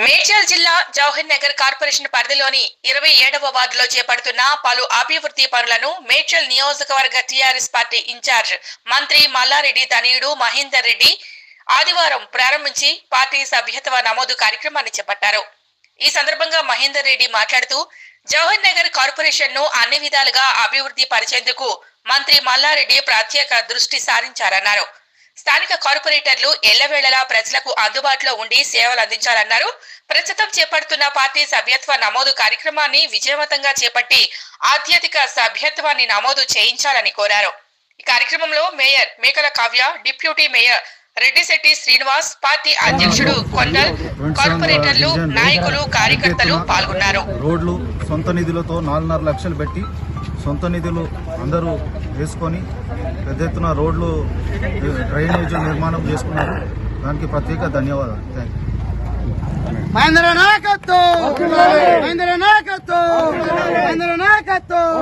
Jawahar Nagar corporation పరిధిలోని ఇరవై ఏడవ వార్డులో చేపడుతున్న పలు అభివృద్ధి పనులను మేడ్చల్ నియోజకవర్గ టీఆర్ఎస్ పార్టీ ఇన్ఛార్జ్ మంత్రి మల్లారెడ్డి తనయుడు మహేందర్ రెడ్డి ఆదివారం ప్రారంభించి పార్టీ సభ్యత్వ నమోదు కార్యక్రమాన్ని చేపట్టారు. ఈ సందర్భంగా మహేందర్ రెడ్డి మాట్లాడుతూ జవహర్ నగర్ కార్పొరేషన్ను అన్ని విధాలుగా అభివృద్ధి పరిచేందుకు మంత్రి మల్లారెడ్డి ప్రత్యేక దృష్టి సారించారన్నారు. స్థానిక కార్పొరేటర్లు ఎల్లవేళలా ప్రజలకు అందుబాటులో ఉండి సేవలు అందించాలన్నారు. ప్రస్తుతం చేపడుతున్న పార్టీ సభ్యత్వ నమోదు కార్యక్రమాన్ని విజయవంతంగా చేపట్టి ఆధ్యాత్మిక సభ్యత్వాన్ని నమోదు చేయించాలని కోరారు. ఈ కార్యక్రమంలో mayor Mekala Kavya deputy mayor Reddishetti Srinivas party అధ్యక్షుడు కొండల్ కార్పొరేటర్లు నాయకులు కార్యకర్తలు పాల్గొన్నారు. రోడ్లు సొంత నిధులతో నాలుగున్నర లక్షలు పెట్టి సొంత నిధులు అందరూ వేసుకొని పెద్ద ఎత్తున రోడ్లు డ్రైనేజ్ నిర్మాణం చేసుకున్నారు. దానికి ప్రత్యేక ధన్యవాదాలు. థ్యాంక్ యూ మహేంద్ర నాయకత్వం! మహేంద్ర నాయకత్వం! మహేంద్ర నాయకత్వం!